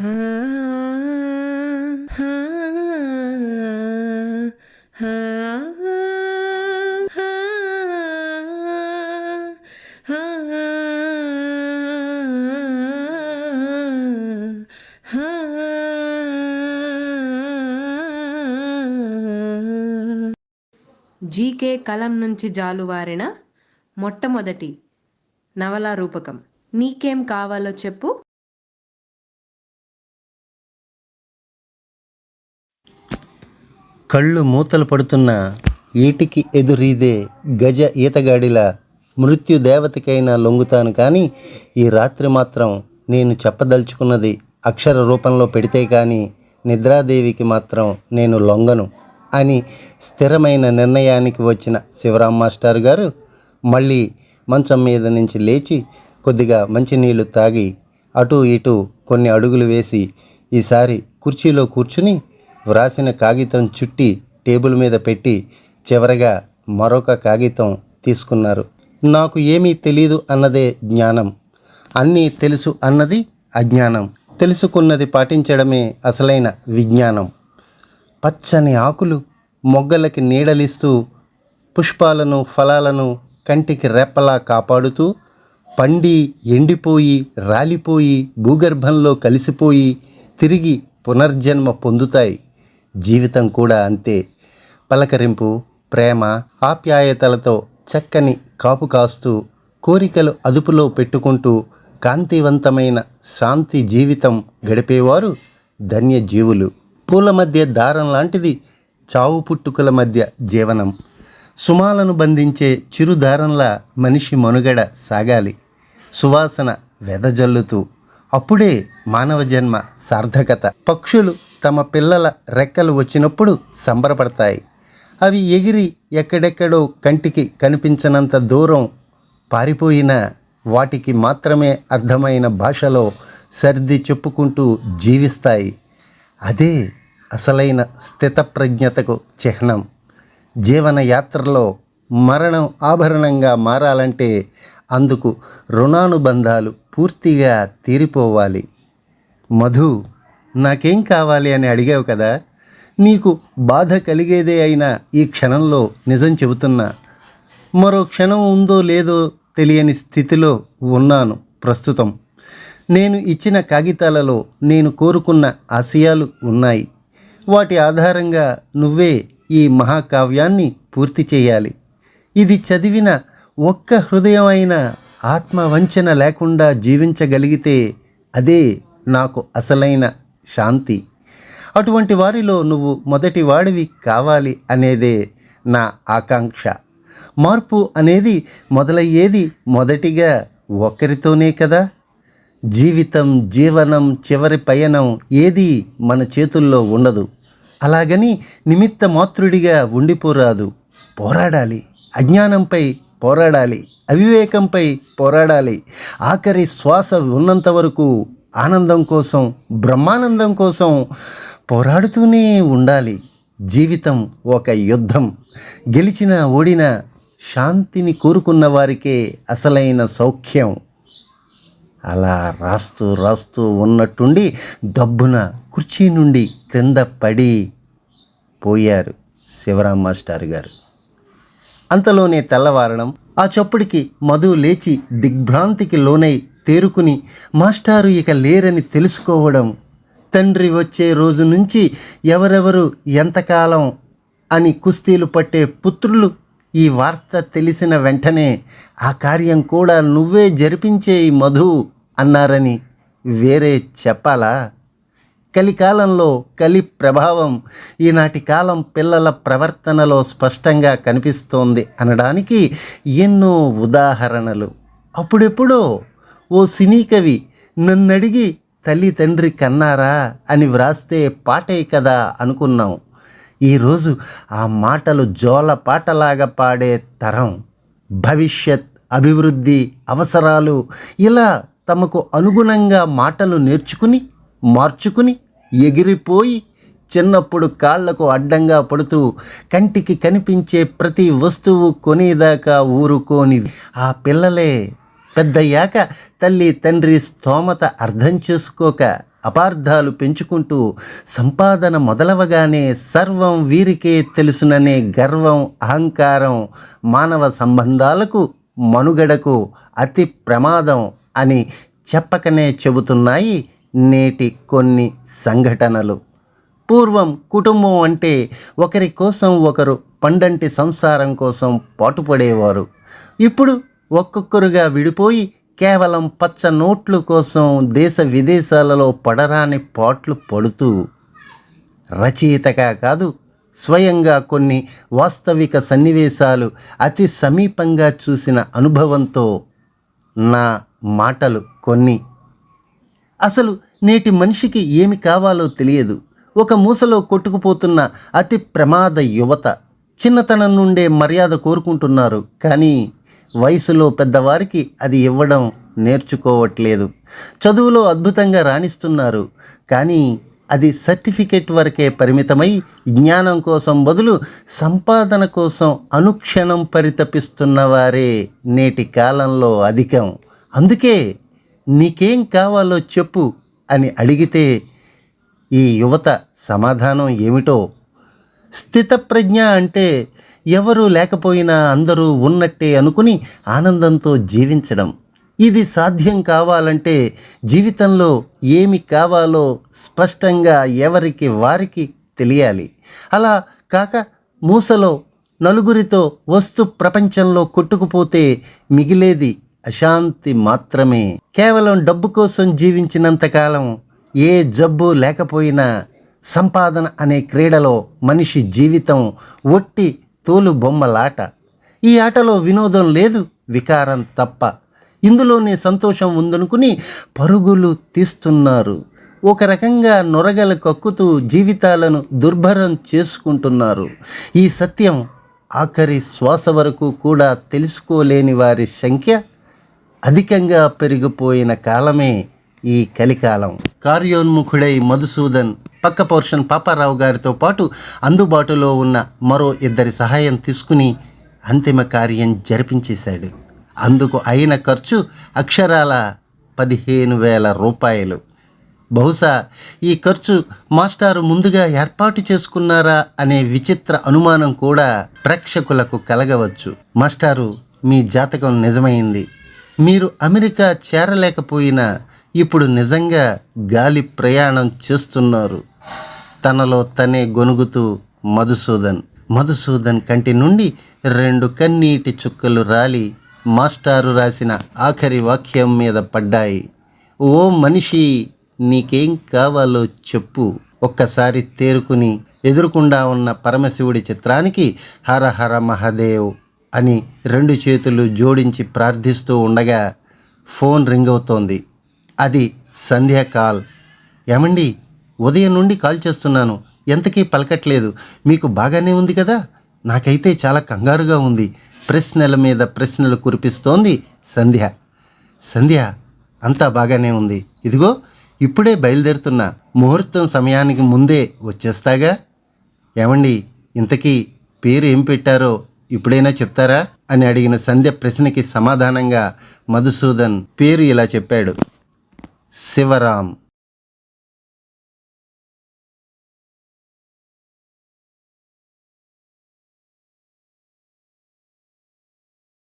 GK కలం నుంచి జాలువారిన మొట్టమొదటి నవలా రూపకం. నీకేం కావాలో చెప్పు. కళ్ళు మూతలు పడుతున్న ఏటికి ఎదురీదే గజ ఈతగాడిలా మృత్యు దేవతకైనా లొంగుతాను కానీ ఈ రాత్రి మాత్రం నేను చెప్పదలుచుకున్నది అక్షర రూపంలో పెడితే కానీ నిద్రాదేవికి మాత్రం నేను లొంగను అని స్థిరమైన నిర్ణయానికి వచ్చిన శివరాం మాస్టర్ గారు మళ్ళీ మంచం మీద నుంచి లేచి కొద్దిగా మంచినీళ్ళు తాగి అటు ఇటు కొన్ని అడుగులు వేసి ఈసారి కుర్చీలో కూర్చుని వ్రాసిన కాగితం చుట్టి టేబుల్ మీద పెట్టి చివరగా మరొక కాగితం తీసుకున్నారు. నాకు ఏమీ తెలీదు అన్నదే జ్ఞానం. అన్నీ తెలుసు అన్నది అజ్ఞానం. తెలుసుకున్నది పాటించడమే అసలైన విజ్ఞానం. పచ్చని ఆకులు మొగ్గలకి నీడలిస్తూ పుష్పాలను ఫలాలను కంటికి రెప్పలా కాపాడుతూ పండి ఎండిపోయి రాలిపోయి భూగర్భంలో కలిసిపోయి తిరిగి పునర్జన్మ పొందుతాయి. జీవితం కూడా అంతే. పలకరింపు ప్రేమ ఆప్యాయతలతో చక్కని కాపు కాస్తూ కోరికలు అదుపులో పెట్టుకుంటూ కాంతివంతమైన శాంతి జీవితం గడిపేవారు ధన్యజీవులు. పూల మధ్య దారం లాంటిది చావు పుట్టుకల మధ్య జీవనం. సుమాలను బంధించే చిరుదారంలా మనిషి మనుగడ సాగాలి. సువాసన వెదజల్లుతూ అప్పుడే మానవ జన్మ సార్థకత. పక్షులు తమ పిల్లల రెక్కలు వచ్చినప్పుడు సంబరపడతాయి. అవి ఎగిరి ఎక్కడెక్కడో కంటికి కనిపించనంత దూరం పారిపోయిన వాటికి మాత్రమే అర్థమైన భాషలో సర్ది చెప్పుకుంటూ జీవిస్తాయి. అదే అసలైన స్థితప్రజ్ఞతకు చిహ్నం. జీవన యాత్రలో మరణం ఆభరణంగా మారాలంటే అందుకు రుణానుబంధాలు పూర్తిగా తీరిపోవాలి. మధు నాకేం కావాలి అని అడిగావు కదా? నీకు బాధ కలిగేదే అయినా ఈ క్షణంలో నిజం చెబుతున్నా. మరో క్షణం ఉందో లేదో తెలియని స్థితిలో ఉన్నాను ప్రస్తుతం. నేను ఇచ్చిన కాగితాలలో నేను కోరుకున్న ఆశయాలు ఉన్నాయి. వాటి ఆధారంగా నువ్వే ఈ మహాకావ్యాన్ని పూర్తి చేయాలి. ఇది చదివిన ఒక్క హృదయమైన ఆత్మ ఆత్మవంచన లేకుండా జీవించగలిగితే అదే నాకు అసలైన శాంతి. అటువంటి వారిలో నువ్వు మొదటి వాడివి కావాలి అనేదే నా ఆకాంక్ష. మార్పు అనేది మొదలయ్యేది మొదటిగా ఒకరితోనే కదా. జీవితం జీవనం చివరి పయనం ఏది మన చేతుల్లో ఉండదు. అలాగని నిమిత్త మాతృడిగా ఉండిపోరాదు. పోరాడాలి. అజ్ఞానంపై పోరాడాలి. అవివేకంపై పోరాడాలి. ఆఖరి శ్వాస ఉన్నంత వరకు ఆనందం కోసం బ్రహ్మానందం కోసం పోరాడుతూనే ఉండాలి. జీవితం ఒక యుద్ధం. గెలిచిన ఓడిన శాంతిని కోరుకున్న వారికే అసలైన సౌఖ్యం. అలా రాస్తూ రాస్తూ ఉన్నట్టుండి దబ్బున కుర్చీ నుండి క్రింద పడి పోయారు శివరాం మాస్టర్ గారు. అంతలోనే తెల్లవారడం ఆ చప్పుడికి మధు లేచి దిగ్భ్రాంతికి లోనై తేరుకుని మాస్టారు ఇక లేరని తెలుసుకోవడం. తండ్రి వచ్చే రోజు నుంచి ఎవరెవరు ఎంతకాలం? అని కుస్తీలు పట్టే పుత్రులు ఈ వార్త తెలిసిన వెంటనే ఆ కార్యం కూడా నువ్వే జరిపించే మధు అన్నారని వేరే చెప్పాలా? కలికాలంలో కలి ప్రభావం ఈనాటి కాలం పిల్లల ప్రవర్తనలో స్పష్టంగా కనిపిస్తోంది అనడానికి ఎన్నో ఉదాహరణలు. అప్పుడెప్పుడో ఓ సినీ కవి నన్నడిగి తల్లి తండ్రి కన్నారా? అని వ్రాస్తే పాటే కదా అనుకున్నాం. ఈరోజు ఆ మాటలు జోల పాటలాగా పాడే తరం భవిష్యత్ అభివృద్ధి అవసరాలు ఇలా తమకు అనుగుణంగా మాటలు నేర్చుకుని మార్చుకుని ఎగిరిపోయి చిన్నప్పుడు కాళ్ళకు అడ్డంగా పడుతూ కంటికి కనిపించే ప్రతి వస్తువు కొనేదాకా ఊరుకోనిది. ఆ పిల్లలే పెద్దయ్యాక తల్లి తండ్రి స్తోమత అర్థం చేసుకోక అపార్థాలు పెంచుకుంటూ సంపాదన మొదలవగానే సర్వం వీరికే తెలుసుననే గర్వం అహంకారం మానవ సంబంధాలకు మనుగడకు అతి ప్రమాదం అని చెప్పకనే చెబుతున్నాయి నేటి కొన్ని సంఘటనలు. పూర్వం కుటుంబం అంటే ఒకరి కోసం ఒకరు పండంటి సంసారం కోసం పాటుపడేవారు. ఇప్పుడు ఒక్కొక్కరుగా విడిపోయి కేవలం పచ్చ నోట్ల కోసం దేశ విదేశాలలో పడరాని పాట్లు పడుతూ రచయితగా కాదు స్వయంగా కొన్ని వాస్తవిక సన్నివేశాలు అతి సమీపంగా చూసిన అనుభవంతో నా మాటలు కొన్ని అసలు నేటి మనిషికి ఏమి కావాలో తెలియదు. ఒక మూసలో కొట్టుకుపోతున్న అతి ప్రమాద యువత చిన్నతనం నుండే మర్యాద కోరుకుంటున్నారు. కానీ వయసులో పెద్దవారికి అది ఇవ్వడం నేర్చుకోవట్లేదు. చదువులో అద్భుతంగా రాణిస్తున్నారు. కానీ అది సర్టిఫికేట్ వరకే పరిమితమై జ్ఞానం కోసం బదులు సంపాదన కోసం అనుక్షణం పరితపిస్తున్న వారే నేటి కాలంలో అధికం. అందుకే నీకేం కావాలో చెప్పు అని అడిగితే ఈ యువత సమాధానం ఏమిటో? స్థితప్రజ్ఞ అంటే ఎవరు లేకపోయినా అందరూ ఉన్నట్టే అనుకుని ఆనందంతో జీవించడం. ఇది సాధ్యం కావాలంటే జీవితంలో ఏమి కావాలో స్పష్టంగా ఎవరికి వారికి తెలియాలి. అలా కాక మూసలో నలుగురితో వస్తు ప్రపంచంలో కొట్టుకుపోతే మిగిలేది అశాంతి మాత్రమే. కేవలం డబ్బు కోసం జీవించినంతకాలం ఏ జబ్బు లేకపోయినా సంపాదన అనే క్రీడలో మనిషి జీవితం ఒట్టి తోలు బొమ్మలాట. ఈ ఆటలో వినోదం లేదు వికారం తప్ప. ఇందులోనే సంతోషం ఉందనుకుని పరుగులు తీస్తున్నారు. ఒక రకంగా నొరగలు కక్కుతూ జీవితాలను దుర్భరం చేసుకుంటున్నారు. ఈ సత్యం ఆఖరి శ్వాస వరకు కూడా తెలుసుకోలేని వారి సంఖ్య అధికంగా పెరిగిపోయిన కాలమే ఈ కలికాలం. కార్యోన్ముఖుడై మధుసూదన్ పక్క పోర్షన్ పాపారావు గారితో పాటు అందుబాటులో ఉన్న మరో ఇద్దరి సహాయం తీసుకుని అంతిమ కార్యం జరిపించేశాడు. అందుకు అయిన ఖర్చు అక్షరాల పదిహేను వేల రూపాయలు. బహుశా ఈ ఖర్చు మాస్టారు ముందుగా ఏర్పాటు చేసుకున్నారా అనే విచిత్ర అనుమానం కూడా ప్రేక్షకులకు కలగవచ్చు. మాస్టారు మీ జాతకం నిజమైంది. మీరు అమెరికా చేరలేకపోయినా ఇప్పుడు నిజంగా గాలి ప్రయాణం చేస్తున్నారు. తనలో తనే గొనుగుతూ మధుసూదన్ మధుసూదన్ కంటి నుండి రెండు కన్నీటి చుక్కలు రాలి మాస్టారు రాసిన ఆఖరి వాక్యం మీద పడ్డాయి. ఓ మనిషి నీకేం కావాలో చెప్పు. ఒక్కసారి తేరుకుని ఎదురుకుండా ఉన్న పరమశివుడి చిత్రానికి హర హర మహదేవ్ అని రెండు చేతులు జోడించి ప్రార్థిస్తూ ఉండగా ఫోన్ రింగ్ అవుతోంది. అది సంధ్య కాల్ ఏమండి ఉదయం నుండి కాల్ చేస్తున్నాను. ఎంతకీ పలకట్లేదు. మీకు బాగానే ఉంది కదా? నాకైతే చాలా కంగారుగా ఉంది. ప్రశ్నల మీద ప్రశ్నలు కురిపిస్తోంది సంధ్య. సంధ్య అంతా బాగానే ఉంది. ఇదిగో ఇప్పుడే బయలుదేరుతున్నా. ముహూర్తం సమయానికి ముందే వచ్చేస్తాగా? ఏమండి ఇంతకీ పేరు ఏం పెట్టారో? ఇప్పుడైనా చెప్తారా? అని అడిగిన సంధ్య ప్రశ్నకి సమాధానంగా మధుసూదన్ పేరు ఇలా చెప్పాడు. శివరాం